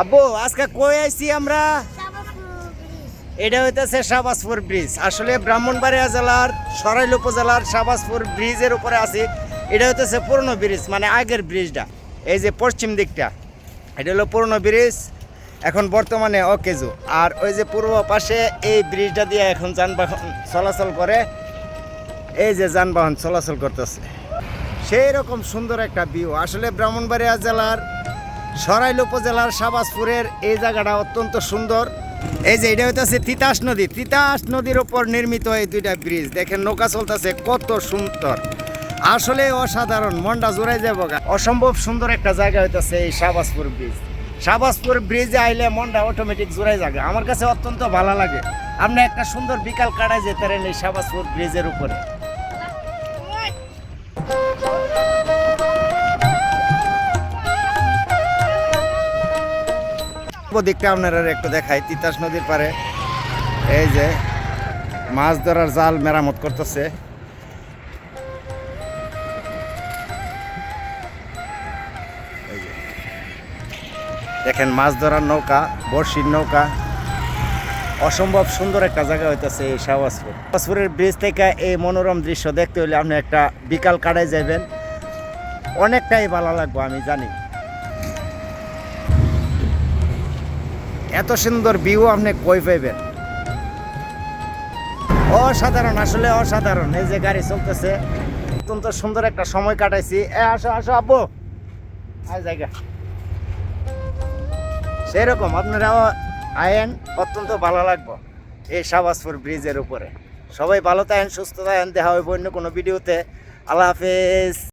আব্বু, আজকে কই আইছি আমরা? এটা হইতেছে শাহবাজপুর ব্রিজ। আসলে ব্রাহ্মণবাড়িয়া জেলার, সরাইল উপজেলার শাহবাজপুর ব্রিজের উপরে আছি। এটা হইতেছে পুরনো ব্রিজ মানে আগের ব্রিজটা। এই যে পশ্চিম দিকটা, এটা হলো পুরনো ব্রিজ। এখন বর্তমানে অকেজু। আর ওই যে পূর্ব পাশে এই ব্রিজটা দিয়ে এখন যানবাহন চলাচল করে। এই যে যানবাহন চলাচল করতেছে। সেই রকম সুন্দর একটা ভিউ আসলে ব্রাহ্মণবাড়িয়া জেলার সরাইল উপজেলার শাহবাজপুরের এই জায়গাটা অত্যন্ত সুন্দর। এই যে এটা হইতেছে তিতাস নদী। তিতাস নদীর উপর নির্মিত এই দুইটা ব্রিজ। দেখেন নৌকা চলতেছে, কত সুন্দর। আসলে অসাধারণ, মনটা জোড়াই যাব। অসম্ভব সুন্দর একটা জায়গা হইতেছে এই শাহবাজপুর ব্রিজ। শাহবাজপুর ব্রিজে আইলে মনটা অটোমেটিক জোড়াই যাবে। আমার কাছে অত্যন্ত ভালো লাগে। আপনি একটা সুন্দর বিকাল কাটায় যেতে পারেন এই শাহবাজপুর ব্রিজের উপরে। দিকটা আপনারা একটু দেখাই, তিতাস নদীর পারে এই যে মাছ ধরার জাল মেরামত করতেছে। দেখেন, মাছ ধরার নৌকা বর্ষির নৌকা। অসম্ভব সুন্দর একটা জায়গা হইতেছে এই শাহবাজপুর। শাহবাজপুরের ব্রিজ থেকে এই মনোরম দৃশ্য দেখতে হলে আপনি একটা বিকাল কাটায় যাবেন অনেকটাই ভালো লাগবে, আমি জানি। এত সুন্দর ভিউ আপনি কই পাইবেন? অসাধারণ, আসলে অসাধারণ। এই যে গাড়ি চলতেছে, অত্যন্ত সুন্দর একটা সময় কাটাইছি। এ, আসো আসো আব্বু আয় জায়গা। সেরকম, আপনারাও আয়েন, অত্যন্ত ভালো লাগবে এই শাহবাজপুর ব্রিজের উপরে। সবাই ভালো থাকেন, সুস্থ থাকেন, দেখা হইব অন্য কোনো ভিডিওতে। আল্লাহ হাফেজ।